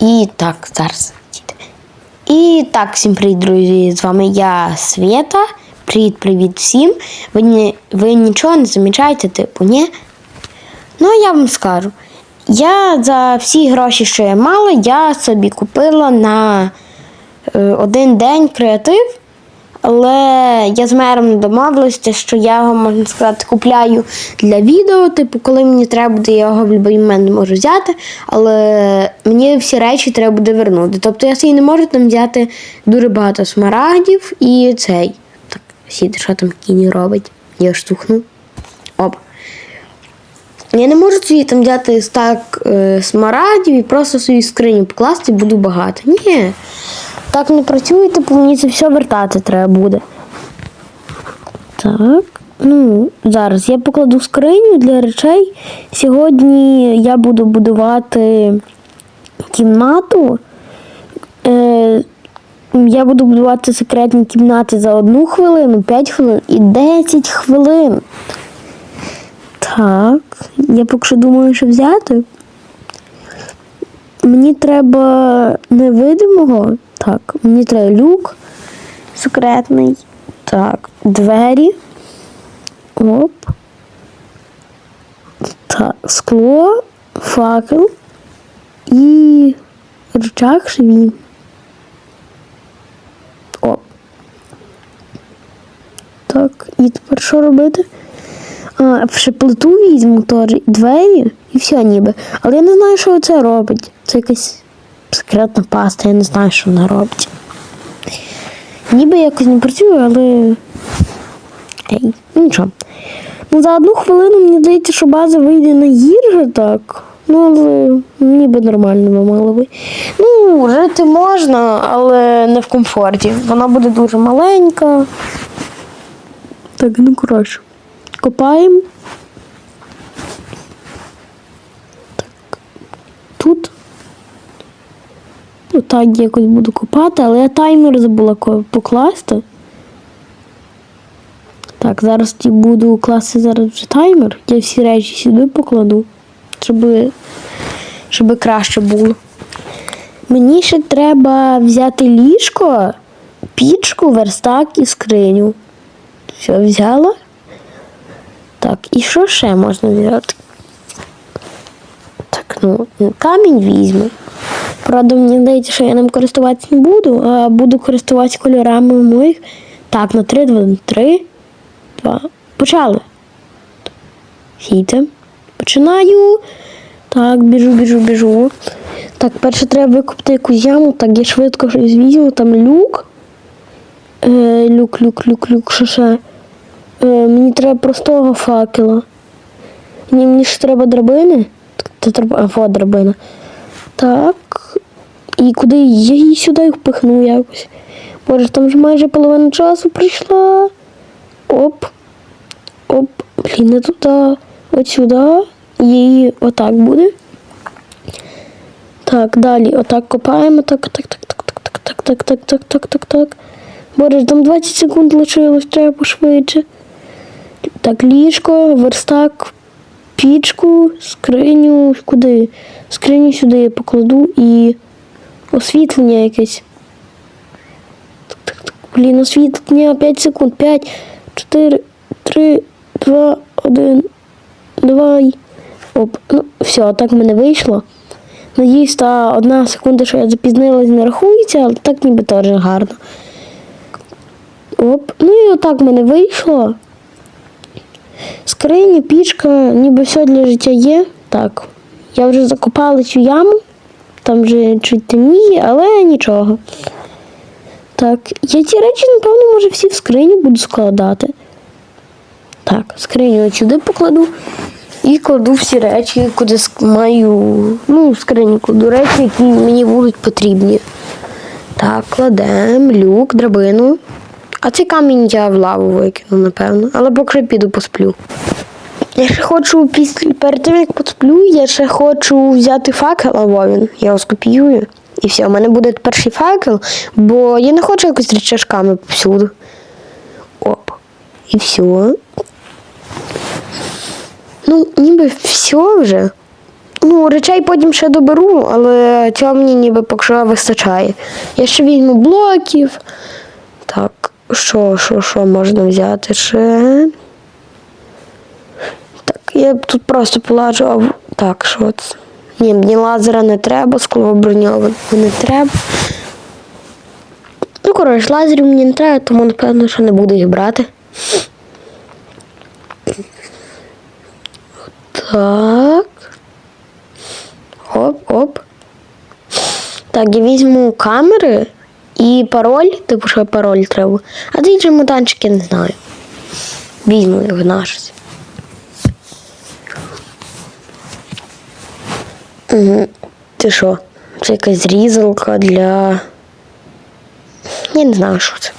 І так, зараз. І так, всім привіт, друзі! З вами я, Света. Привіт-привіт всім. Ви, ви нічого не замічаєте, типу, ні? Ну, я вам скажу. Я за всі гроші, що я мала, я собі купила на е, один день креатив. Але я з мером домовилася, що я його, можна сказати, купляю для відео. Типу, коли мені треба буде, я його в будь-який момент можу взяти, але мені всі речі треба буде вернути. Тобто я собі не можу там взяти дуже багато смарагдів і цей. Так, сіди, що там кіні робить? Я штухну. Оп. Я не можу собі там взяти стак е, смарагдів і просто собі скриню покласти буду багато. Ні. Так не працює, типу мені це все вертати треба буде. Так. Ну, зараз я покладу скриню для речей. Сьогодні я буду будувати кімнату. Е, я буду будувати секретні кімнати за одну хвилину, 5 хвилин і 10 хвилин. Так, я поки що думаю, що взяти. Мені треба невидимого. Так, мені треба люк секретний. Так, двері. Оп. Так, скло, факел і рычаг шві. Оп. Так, і тепер що робити? А, ще плиту візьму теж, двері і все ніби. Але я не знаю, що це робить. Це якась секретна паста, я не знаю, що вона робить. Ніби якось не працює, але. Ей, ну нічого. Ну, за одну хвилину мені здається, що база вийде на гірше так. Ну, але ніби нормально мало би. Ну, жити можна, але не в комфорті. Вона буде дуже маленька. Так, ну коротше. Копаємо. Так. Тут. Отак якось буду копати, але я таймер забула покласти. Так, зараз буду класти зараз вже таймер. Я всі речі сюди покладу, щоб, щоб краще було. Мені ще треба взяти ліжко, пічку, верстак і скриню. Все, взяла. Так, і що ще можна взяти? Так, ну, камінь візьму. Правда, мені здається, що я ним користуватися не буду, а буду користуватися кольорами моїх. Так, на 3, 2, 3, 2. Почали. Сійте. Починаю. Так, біжу, біжу, біжу. Так, перше треба викупити якусь яму, так я швидко щось візьму, там люк. Е, люк, люк, люк, люк, що ще. Е, мені треба простого факела. Ні, мені ж треба драбини. Та треба. А, вот драбина. Так. І куди я її сюди впихну якось. Боже, там вже майже половина часу прийшла. Оп. Оп. Блін, не туди. От сюди. Її отак буде. Так, далі. Отак копаємо. Так, так, так, так, так, так, так, так, так, так, так, так, так. Боже, там 20 секунд лишилось, треба пошвидше. Так, ліжко, верстак, пічку, скриню, куди? Скриню сюди я покладу і освітлення якесь. Так, так. Блін, освітлення 5 секунд. 5, 4, 3, 2, 1, давай. Оп, ну все, так в мене вийшло. Надіюсь, та одна секунда, що я запізнилась, не рахується, але так ніби теж гарно. Оп. Ну і отак в мене вийшло. Скриня, пічка, ніби все для життя є. Так. Я вже закопала цю яму. Там вже чуть темніє, але нічого. Так, я ці речі, напевно, може всі в скриню буду складати. Так, скриню от сюди покладу. І кладу всі речі, куди маю. Ну, в скриню кладу речі, які мені будуть потрібні. Так, кладемо люк, драбину. А цей камінь я в лаву викину, напевно. Але поки піду посплю. Я ще хочу після перед тим, як посплю, я ще хочу взяти факел, а во він. Я його скопіюю. І все, у мене буде перший факел, бо я не хочу якось речашками повсюду. Оп. І все. Ну, ніби все вже. Ну, речей потім ще доберу, але цього мені ніби поки що вистачає. Я ще візьму блоків. Що, що, що можна взяти ще? Так, я тут просто положу. а Так, що це? Ні, мені лазера не треба, склоброньового не треба. Ну, коротше, лазерів мені не треба, тому напевно, що не буду їх брати. Так. Оп, оп. Так, я візьму камери і пароль, типу, що пароль треба. А цей чемоданчик я не знаю. Візьму його наш. Угу. Ти що? Це якась різалка для. Я не знаю, що це.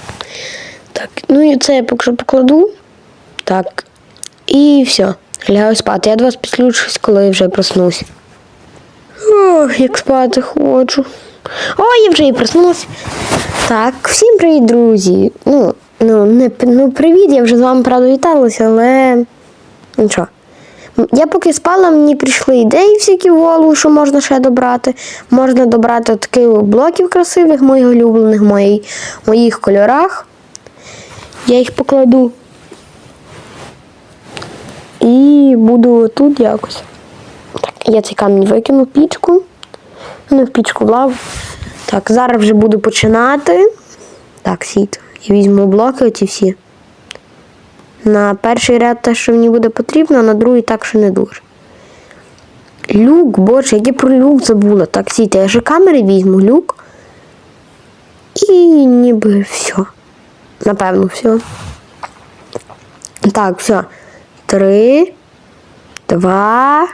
Так, ну і це я поки що покладу. Так. І все. Лягаю спати. Я до вас підключусь, коли вже проснусь. Ох, як спати хочу. Ой, я вже і проснулась. Так, всім привіт, друзі. Ну, ну, не, ну привіт, я вже з вами правда віталася, але нічого. Я поки спала, мені прийшли ідеї всякі в голову, що можна ще добрати. Можна добрати таких блоків красивих, моїх улюблених, моїй, моїх кольорах. Я їх покладу. І буду тут якось. Так, я цей камінь викину пічку. Ну, в пічку в. Так, зараз вже буду починати. Так, сіт. Я візьму блоки оці всі. На перший ряд те, що мені буде потрібно, а на другий так, що не дуже. Люк, боже, як я про люк забула. Так, сіт, я ще камери візьму, люк. І ніби все. Напевно, все. Так, все. Три, два,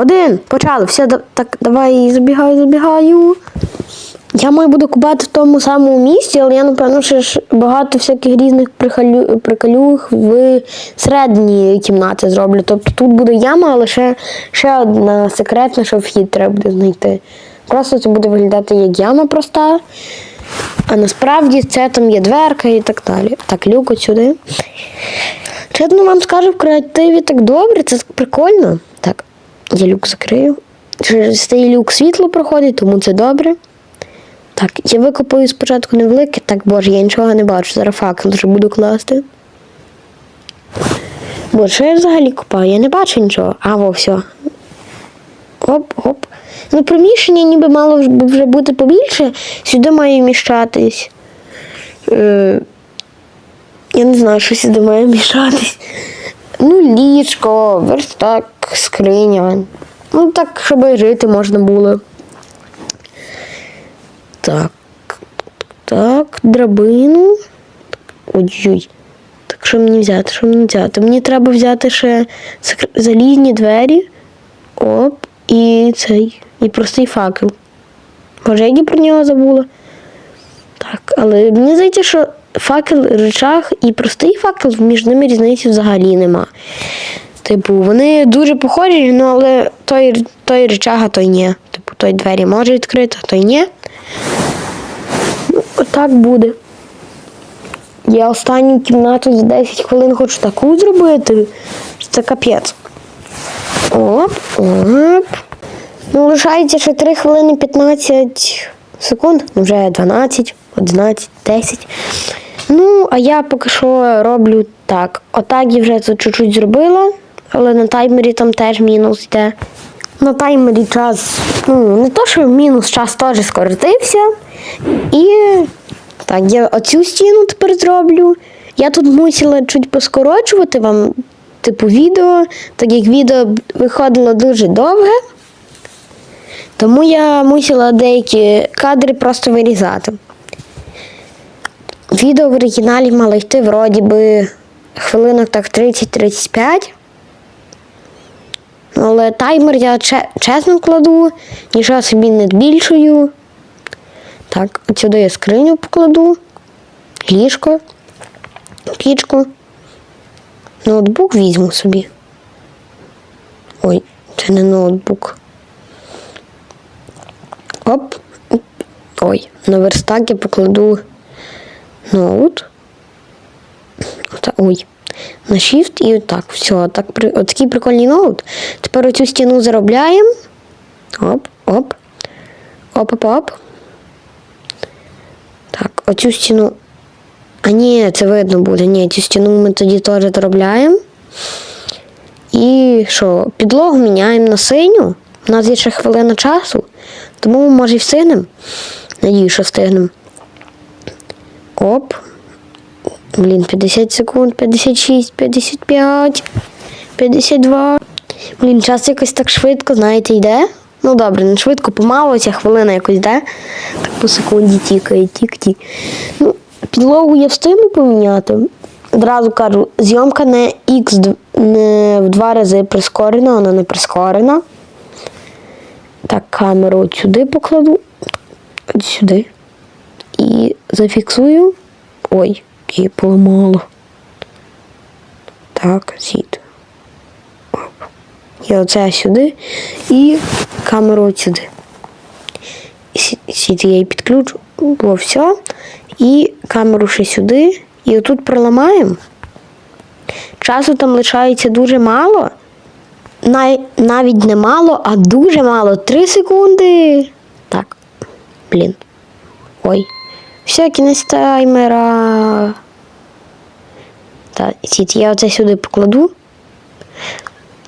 один. Почали. Все, так, давай забігаю, забігаю. Я маю буду купати в тому самому місці, але я, напевно, ще ж багато всяких різних приколю- приколюх в середній кімнаті зроблю. Тобто тут буде яма, але ще, ще одна секретна, що вхід треба буде знайти. Просто це буде виглядати як яма проста. А насправді це там є дверка і так далі. Так, люк от сюди. Чесно вам скажу, в креативі так добре, це прикольно. Я люк закрию. Через цей люк світло проходить, тому це добре. Так, я викопаю спочатку невелике. Так, боже, я нічого не бачу. Зараз факел вже буду класти. Боже, що я взагалі копаю? Я не бачу нічого. А, во, все. Оп, оп. Ну, приміщення ніби мало вже бути побільше. Сюди має вміщатись. Е, я не знаю, що сюди має вміщатись. Ну, ліжко, верстак, скриня. Ну, так, щоб і жити можна було. Так. Так, драбину. Ой-ой. Так, що мені взяти? Що мені взяти? Мені треба взяти ще залізні двері. Оп, і цей. І простий факел. Може, я про нього забула? Так, але мені здається, що факел речах і простий факел між ними різниці взагалі нема. Типу, вони дуже похожі, ну але той, той речага, той ні. Типу, той двері може відкрити, а той ні. Ну, отак буде. Я останню кімнату за 10 хвилин хочу таку зробити. Це капець. Оп, оп. Ну, лишається ще 3 хвилини 15 секунд, ну, вже 12, 11, 10. Ну, а я поки що роблю так. Отак я вже це чуть-чуть зробила, але на таймері там теж мінус йде. На таймері час, ну, не то, що мінус час теж скоротився. І так, я оцю стіну тепер зроблю. Я тут мусила чуть поскорочувати вам, типу, відео, так як відео виходило дуже довге. Тому я мусила деякі кадри просто вирізати. Відео в оригіналі мало йти вроді би хвилинок так 30-35. Але таймер я чесно кладу, нічого собі не збільшую. Так, от сюди я скриню покладу, ліжко, пічку. Ноутбук візьму собі. Ой, це не ноутбук. Оп. Ой, на верстак я покладу ноут. Ой. На Shift і отак. Все, так, отакий прикольний ноут. Тепер оцю стіну заробляємо. Оп, оп. Оп, оп, оп. Так, оцю стіну. А ні, це видно буде. Ні, цю стіну ми тоді теж доробляємо. І що, підлогу міняємо на синю. У нас є ще хвилина часу, тому може і встигнемо. Надію, що встигнемо. Оп. Блін, 50 секунд, 56, 55, 52. Блін, час якось так швидко, знаєте, йде. Ну добре, не швидко, помало, ця хвилина якось йде. Так по секунді тікає, тік-тік. Ну, підлогу я встигну поміняти. Одразу кажу, зйомка не X не в два рази прискорена, вона не прискорена. Так, камеру от сюди покладу. От сюди. І зафіксую. Ой, її поламало. Так. Оп. І оце сюди. І камеру сюди. Сід я її підключу. Було все. І камеру ще сюди. І отут проламаємо. Часу там лишається дуже мало. Най, навіть не мало, а дуже мало. Три секунди. Так. Блін. Ой. Все, кінець таймера. Так, сіть, я оце сюди покладу.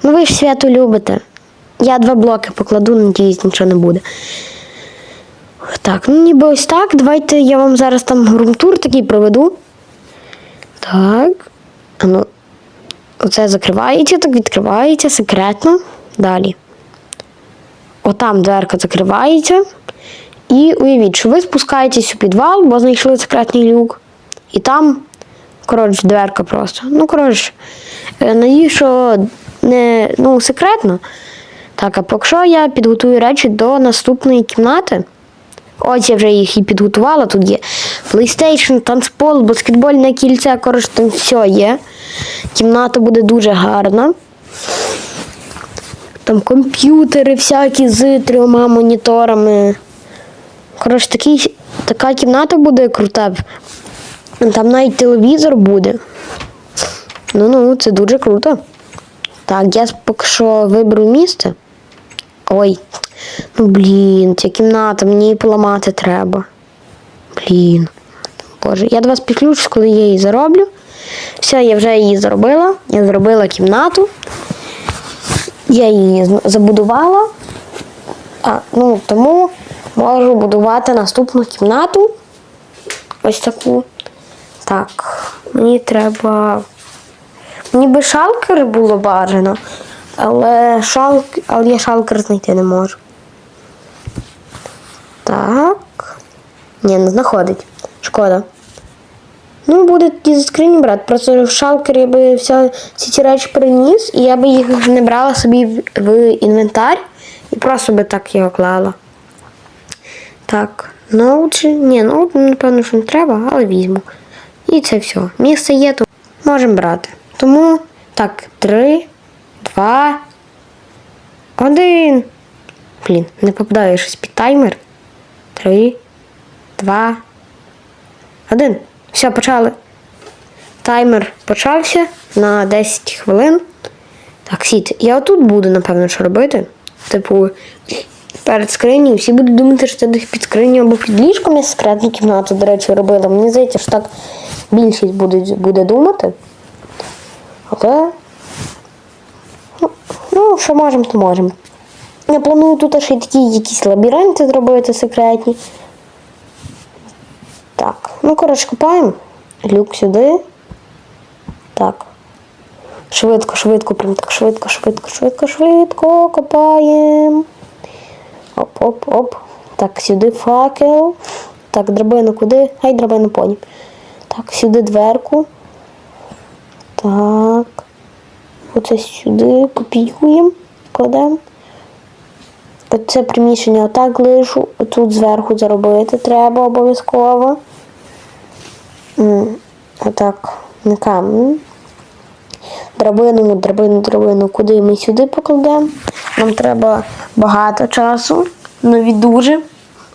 Ну ви ж свято любите. Я два блоки покладу, надіюсь, нічого не буде. Так, ну ніби ось так. Давайте я вам зараз там грумтур такий проведу. Так. А ну, оце закривається, так відкривається секретно. Далі. Отам дверка закривається. І уявіть, що ви спускаєтесь у підвал, бо знайшли секретний люк. І там, коротше, дверка просто. Ну, коротше, е, надію, що не ну, секретно. Так, а поки що я підготую речі до наступної кімнати. Ось я вже їх і підготувала. Тут є PlayStation, танцпол, баскетбольне кільце, коротше, там все є. Кімната буде дуже гарна. Там комп'ютери всякі з трьома моніторами. Коротше, такий, така кімната буде крута. Там навіть телевізор буде. Ну ну, це дуже круто. Так, я поки що виберу місце. Ой, ну блін, ця кімната, мені її поламати треба. Блін. Боже, я до вас підключусь, коли я її зароблю. Все, я вже її зробила. Я зробила кімнату. Я її забудувала. А, ну, тому можу будувати наступну кімнату. Ось таку. Так, мені треба. Мені би шалкер було бажано, але шалк... але я шалкер знайти не можу. Так. Ні, не знаходить. Шкода. Ну, буде тоді за скрині брати. Просто в шалкер я би вся, всі ці речі переніс, і я би їх не брала собі в, в інвентар і просто би так його клала. Так, ноут же. Ні, ноут, напевно, що не треба, але візьму. І це все. Місце є, то можемо брати. Тому так, три, два, один. Блін, не попадаю щось під таймер. Три, два, один. Все, почали. Таймер почався на 10 хвилин. Так, сіт. Я отут буду, напевно, що робити. Типу, перед скринею. Всі будуть думати, що це десь під скринею або під ліжком я секретну кімнату, до речі, робила. Мені здається, що так більшість буде, буде думати. Але. Ну, ну, що можемо, то можемо. Я планую тут ще такі якісь лабіринти зробити секретні. Так, ну коротше, копаємо. Люк сюди. Так. Швидко, швидко, прям так швидко, швидко, швидко, швидко копаємо. Оп, оп, оп. Так, сюди факел. Так, драбину куди? Хай драбину потім. Так, сюди дверку. Так. Оце сюди копіюємо, кладемо. Оце приміщення отак лишу, тут зверху заробити треба обов'язково. Отак, не камінь. Драбину, драбину, драбину, куди ми сюди покладемо. Нам треба багато часу, навіть дуже.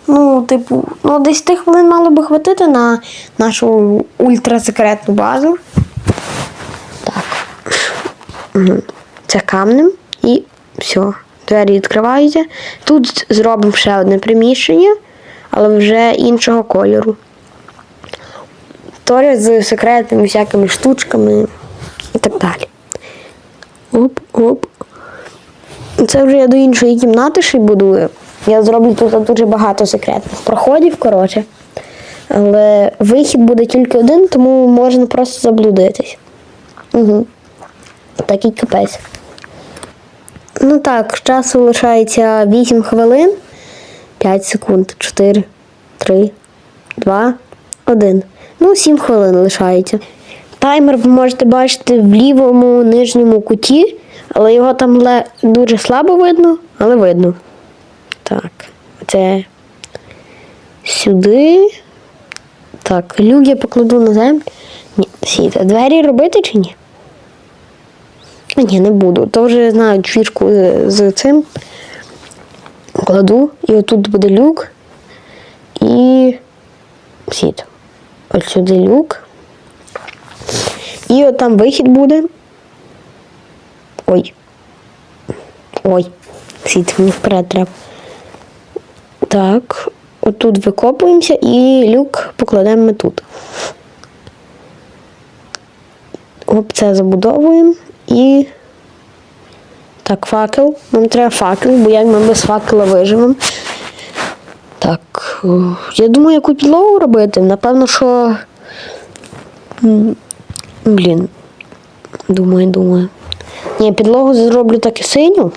Ну, типу, ну десь тих хвилин мало би хватити на нашу ультрасекретну базу. Мгм. Це камнем і все. Двері відкриваються. Тут зробимо ще одне приміщення, але вже іншого кольору. Теж з секретними всякими штучками і так далі. Оп, оп. Це вже я до іншої кімнати ще й будую. Я зроблю тут дуже багато секретних проходів, коротше. Але вихід буде тільки один, тому можна просто заблудитись. Угу. Такий капець. Ну так, часу лишається 8 хвилин, 5 секунд, 4, 3, 2, 1. Ну, 7 хвилин лишається. Таймер ви можете бачити в лівому нижньому куті, але його там дуже слабо видно, але видно. Так, це сюди. Так, люк я покладу на землю. Ні, сіте. Двері робити чи ні? Ні, не буду. То вже знаю фішку з, з цим. Кладу, і отут буде люк. І сіт. Ось сюди люк. І от там вихід буде. Ой. Ой. Сіт, мені вперед треба. Так, отут викопуємося і люк покладемо ми тут. Оп, це забудовуємо і. Так, факел. Нам треба факел, бо як ми без факела виживемо. Так, я думаю, яку підлогу робити. Напевно, що. Блін. Думаю, думаю. Ні, підлогу зроблю так і синю.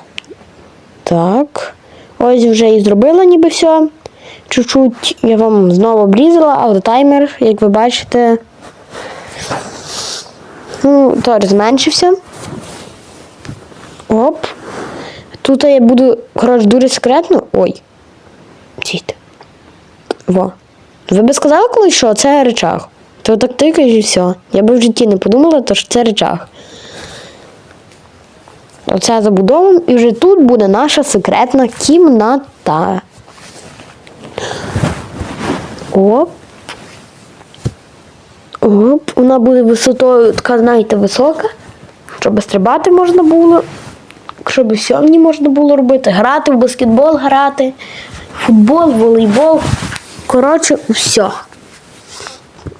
Так. Ось вже і зробила ніби все. Чуть-чуть я вам знову обрізала, але таймер, як ви бачите, ну, теж зменшився. Оп. Тут я буду, коротше, дуже секретно. Ой. Дійте. Во. Ви би сказали колись, що це речах? То так тикаєш і все. Я би в житті не подумала, то що це речах. Оце забудовуємо, і вже тут буде наша секретна кімната. Оп. Оп. Вона буде висотою, така, знаєте, висока, щоб стрибати можна було. Щоб все мені можна було робити. Грати в баскетбол, грати, футбол, волейбол. Коротше, все.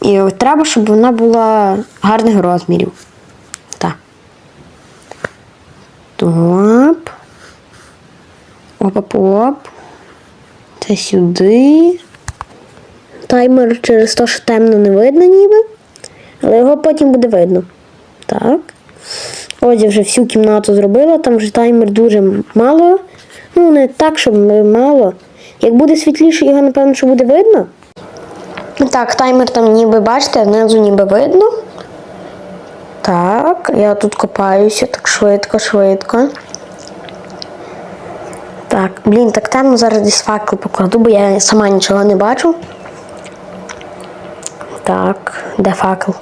І треба, щоб вона була гарних розмірів. Так. Топ. Оп-оп-оп. Це сюди. Таймер через те, що темно не видно ніби. Але його потім буде видно. Так. Ось я вже всю кімнату зробила, там вже таймер дуже мало. Ну, не так, щоб мало. Як буде світліше, його, напевно, що буде видно. Так, таймер там ніби, бачите, знизу ніби видно. Так, я тут копаюся так швидко, швидко. Так, блін, так темно зараз десь факел покладу, бо я сама нічого не бачу. Так, де факел?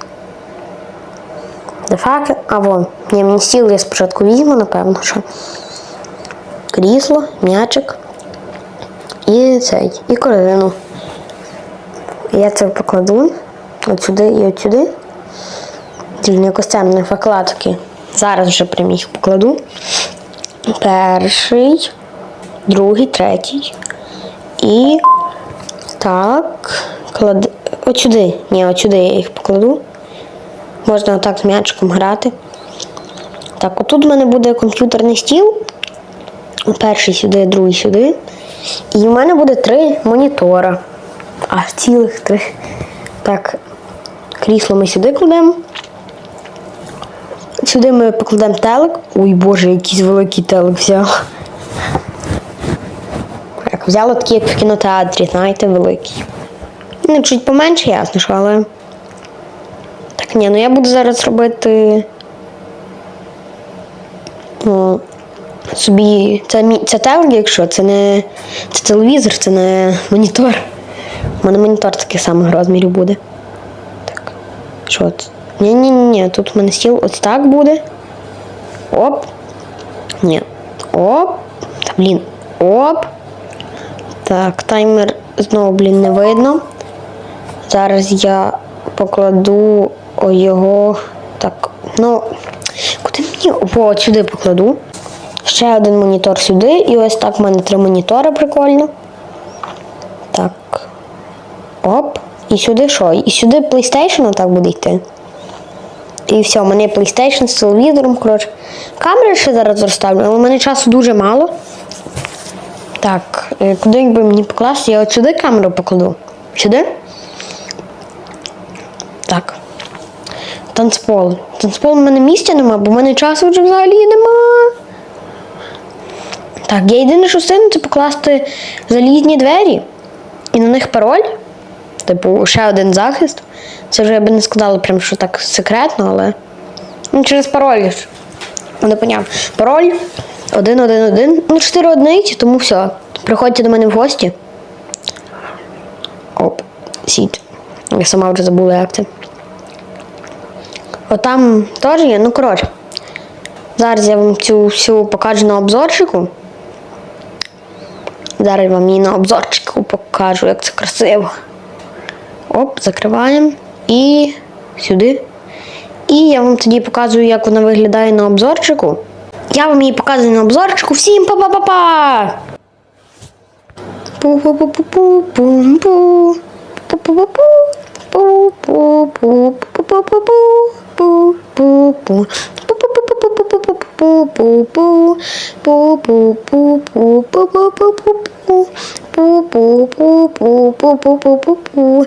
Де факел? А вон. Ні, мені стіл я спочатку візьму, напевно, що. Крісло, м'ячик. І цей, і корзину. Я це покладу от сюди і от сюди. Тільки якось темні факела. Зараз вже прям їх покладу. Перший, другий, третій. І так. Клад... От. Ні, от сюди я їх покладу. Можна отак з м'ячиком грати. Так, отут в мене буде комп'ютерний стіл. Перший сюди, другий сюди. І в мене буде три монітора. Аж цілих три. Так, крісло ми сюди кладемо. Сюди ми покладемо телек. Ой боже, якийсь великий телек взяв. Так, взяла такий, як в кінотеатрі, знаєте, великий. Ну, чуть поменше, ясно, що, але. Так, ні, ну я буду зараз робити. Ну, собі. Це, це телек, якщо це не. Це телевізор, це не монітор. У мене монітор таких самих розмірів буде. Так. Що? Ні, ні, ні. Тут в мене стіл ось так буде. Оп. Ні. Оп. Та, блін. Оп. Так, таймер знову, блін, не видно. Зараз я покладу о, його. Так, ну. Куди мені от сюди покладу. Ще один монітор сюди. І ось так в мене три монітори прикольно. Оп. І сюди що? І сюди PlayStation так буде йти. І все, у мене PlayStation з телевізором, коротше. Камери ще зараз розставлю, але у мене часу дуже мало. Так, е, куди якби мені покласти? Я от сюди камеру покладу. Сюди? Так. Танцпол. Танцпол у мене місця нема, бо в мене часу вже взагалі нема. Так, я єдине, що встигну, це покласти залізні двері і на них пароль. Типу, ще один захист. Це вже я би не сказала, прям, що так секретно, але. Ну, через пароль. Ну, не поняв. Пароль 111. Ну, 4 одиниці, тому все. Приходьте до мене в гості. Оп, сіть. Я сама вже забула, як це. Отам теж є, ну коротше. Зараз я вам цю всю покажу на обзорчику. Зараз вам її на обзорчику покажу, як це красиво. Оп, закриваємо. І сюди. І я вам тоді показую, як вона виглядає на обзорчику. Я вам її показую на обзорчику. Всім па-па-па-па! Пу-пу-пу-пу-пу-пу. Пу-пу-пу-пу. Пу-пу-пу-пу-пу-пу-пу. Пу-пу-пу-пу-пу-пу-пу.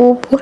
pour, pour